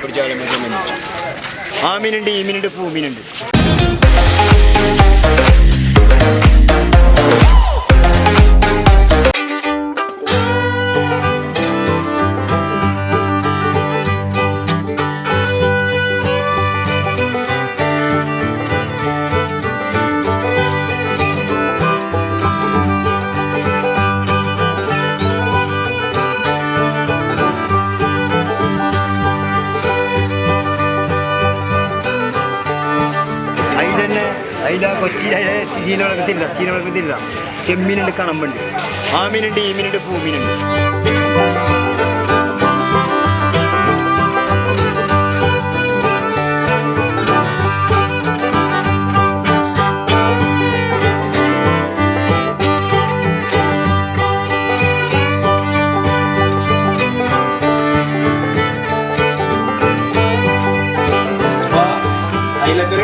മീനുണ്ട് ആ മീനുണ്ട് ഈ മീനുണ്ട് പൂമീനുണ്ട് അതിൽ ആ കൊച്ചി ചീന വളർത്തില്ല ചീന ചെമ്മീനുണ്ട് കണമ്പുണ്ട്. ആ മീനുണ്ട് ഈ മീനുണ്ട് പൂമീനുണ്ട്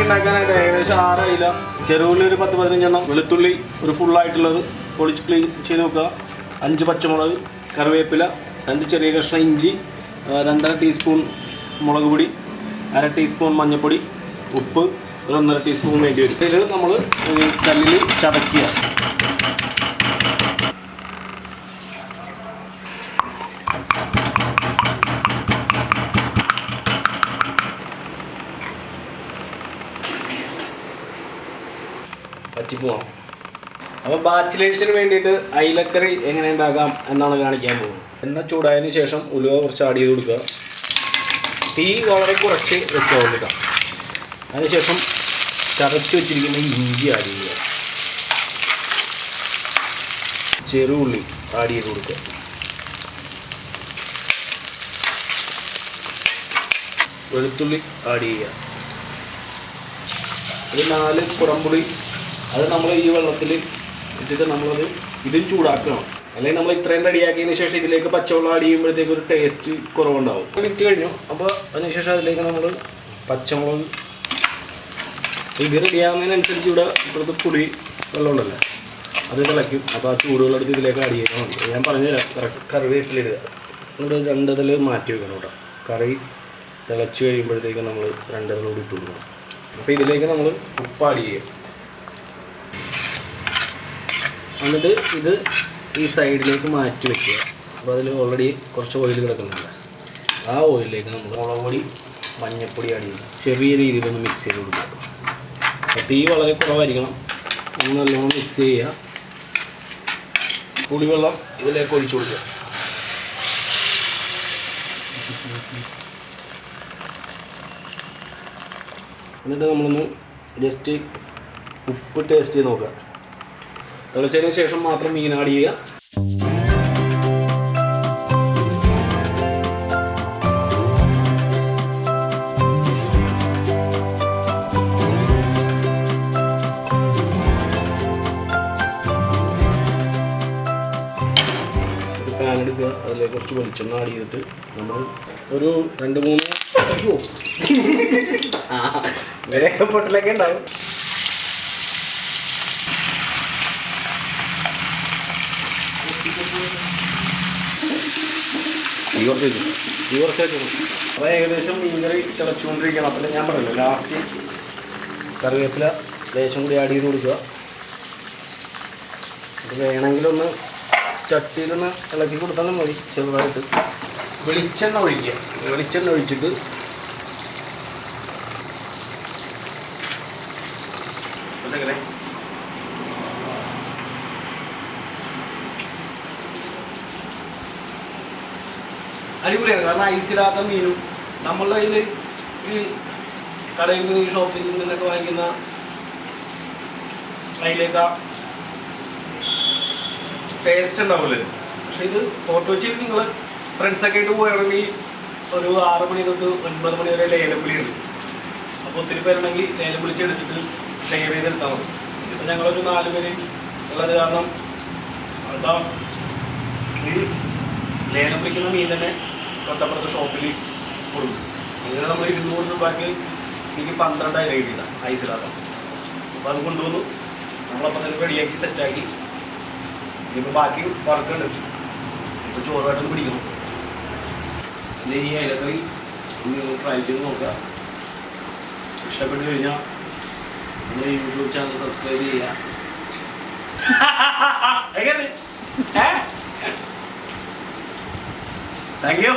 ഉണ്ടാക്കാനായിട്ട്. ഏകദേശം ആറ് ഇല. ചെറുള്ളി ഒരു പത്ത് പതിനഞ്ചെണ്ണം വെളുത്തുള്ളി ഒരു ഫുള്ളായിട്ടുള്ളത് പൊളിച്ച് ക്ലീൻ ചെയ്ത് നോക്കുക അഞ്ച് പച്ചമുളക് കറിവേപ്പില രണ്ട് ചെറിയ കഷ്ണം ഇഞ്ചി രണ്ടര ടീസ്പൂൺ മുളക് പൊടി അര ടീസ്പൂൺ മഞ്ഞൾപ്പൊടി ഉപ്പ് ഒരു ഒന്നര ടീസ്പൂൺ വേണ്ടി വരും. ഇത് നമ്മൾ കല്ലിൽ ചതക്കുക പറ്റിപ്പോവാം. അപ്പോൾ ബാച്ചിലേഴ്സിന് വേണ്ടിയിട്ട് അയിലക്കറി എങ്ങനെ ഉണ്ടാക്കാം എന്നാണ് കാണിക്കാൻ പോകുന്നത്. എണ്ണ ചൂടായതിനു ശേഷം ഉലുവ കുറച്ച് ആഡ് ചെയ്ത് കൊടുക്കുക. തീ വളരെ കുറച്ച് വെക്കുക കൊടുക്കുക. അതിനുശേഷം ചതച്ച് വെച്ചിരിക്കുന്ന ഇഞ്ചി ആഡ് ചെയ്യുക. ചെറുള്ളി ആഡ് ചെയ്ത് കൊടുക്കുക. വെളുത്തുള്ളി ആഡ് ചെയ്യുക. ഒരു നാല് കുടംപുളി അത് നമ്മൾ ഈ വെള്ളത്തിൽ ഇട്ടിട്ട് നമ്മളത് ഇതും ചൂടാക്കണം. അല്ലെങ്കിൽ നമ്മൾ ഇത്രയും റെഡിയാക്കിയതിന് ശേഷം ഇതിലേക്ക് പച്ചവെള്ളം ആഡ് ചെയ്യുമ്പോഴത്തേക്ക് ഒരു ടേസ്റ്റ് കുറവുണ്ടാവും. വിറ്റ് കഴിഞ്ഞു. അപ്പോൾ അതിനുശേഷം അതിലേക്ക് നമ്മൾ പച്ചമുളക് ഇത് റെഡിയാകുന്നതിനനുസരിച്ച് ഇവിടെ ഇപ്പോഴത്തെ പുളി വെള്ളമുണ്ടല്ലോ അത് തിളയ്ക്കും. അപ്പോൾ ആ ചൂടുകളെടുത്ത് ഇതിലേക്ക് ആഡ് ചെയ്യണം മതി. ഞാൻ പറഞ്ഞുതരാം. കറക്റ്റ് കറിവേപ്പിലിടുക ഇവിടെ രണ്ടതിൽ മാറ്റി വെക്കണം കേട്ടോ. കറി തിളച്ച് കഴിയുമ്പോഴത്തേക്ക് നമ്മൾ രണ്ടതിലൂടെ ഇട്ടു കൊടുക്കണം. അപ്പോൾ ഇതിലേക്ക് നമ്മൾ ഉപ്പ് ആഡ് ചെയ്യും എന്നിട്ട് ഇത് ഈ സൈഡിലേക്ക് മാറ്റി വെക്കുക. അപ്പോൾ അതിൽ ഓൾറെഡി കുറച്ച് ഓയിൽ കിടക്കുന്നുണ്ട്. ആ ഓയിലിലേക്ക് നമ്മൾ മുളക് പൊടി മഞ്ഞൾപ്പൊടി ആഡ് ചെറിയ ചെറിയ രീതിയിലൊന്ന് മിക്സ് ചെയ്ത് കൊടുക്കുക. അപ്പോൾ തീ വളരെ കുറവായിരിക്കണം. ഒന്ന് നല്ലോണം മിക്സ് ചെയ്യുക. പുളിവെള്ളം ഇതിലേക്ക് ഒഴിച്ചു കൊടുക്കുക. എന്നിട്ട് നമ്മളൊന്ന് ജസ്റ്റ് ഉപ്പ് ടേസ്റ്റ് ചെയ്ത് നോക്കുക. തിളച്ചതിന് ശേഷം മാത്രം മീൻ ആഡ് ചെയ്യുക എടുക്കുക കുറച്ച് വെളിച്ചെണ്ണ ആഡ് ചെയ്തിട്ട് നമ്മൾ ഒരു രണ്ട് മൂന്ന് അയ്യോ. ആ പൊട്ടലൊക്കെ ഉണ്ടാവും കുറച്ച് വെച്ചു ഈ അപ്പോൾ ഏകദേശം മീൻകറി തിളച്ചുകൊണ്ടിരിക്കണം അപ്പം ഞാൻ പറഞ്ഞല്ലോ ലാസ്റ്റ് കറിവേപ്പില ലേശം കൂടി ആഡ് ചെയ്ത് കൊടുക്കുക. അത് വേണമെങ്കിലൊന്ന് ചട്ടിയിലൊന്ന് ഇളക്കി കൊടുത്താലും മതി ചെറുതായിട്ട്. വെളിച്ചെണ്ണ ഒഴിക്കുക. വെളിച്ചെണ്ണ ഒഴിച്ചിട്ട് ഒന്നെങ്ങനെ അടിപൊളിയാണ്. കാരണം ഐസിടാത്ത മീനും നമ്മളുടെ കയ്യിൽ ഈ കടയിൽ നിന്ന് ഈ ഷോപ്പിൽ നിന്നൊക്കെ വാങ്ങിക്കുന്ന അതിലേക്ക് ടേസ്റ്റ് ഉണ്ടാവില്ല പക്ഷെ ഇത് ഫോട്ടോ വെച്ചിട്ട് നിങ്ങൾ ഫ്രണ്ട്സൊക്കെ ആയിട്ട് പോവുകയാണെങ്കിൽ ഒരു ആറ് മണി തൊട്ട് ഒൻപത് മണി വരെ ലേലപ്പുലി ഉണ്ട്. അപ്പോൾ ഒത്തിരി പേരുണ്ടെങ്കിൽ ലേലം വിളിച്ചെടുത്തിട്ട് ഷെയർ ചെയ്തെടുത്താൽ മതി. ഇപ്പം ഞങ്ങളൊരു നാല് പേര് ഉള്ളത് കാരണം അതാ ഈ ലേലം വിളിക്കുന്ന മീൻ തന്നെ തൊട്ടപ്പുറത്തെ ഷോപ്പിൽ കൊടുക്കും. അങ്ങനെ നമ്മൾ ഇരുന്നൂറ് രൂപയ്ക്ക് എനിക്ക് പന്ത്രണ്ടായിരം കിട്ടിയില്ല ഐസിലാക്കാം അപ്പോൾ അത് കൊണ്ടുവന്നു. നമ്മളപ്പം തന്നെ റെഡിയാക്കി സെറ്റാക്കി ഇനിയിപ്പോൾ ബാക്കി വർക്കുണ്ട് ഇപ്പോൾ ചോറുമായിട്ടൊന്ന് പിടിക്കണം ഇത് ഈ ഇലക്കറി ഒന്ന് ട്രൈ ചെയ്ത് നോക്കുക. ഇഷ്ടപ്പെട്ട് കഴിഞ്ഞാൽ നമ്മുടെ യൂട്യൂബ് ചാനൽ സബ്സ്ക്രൈബ് ചെയ്യുക. എങ്ങനെ? Thank you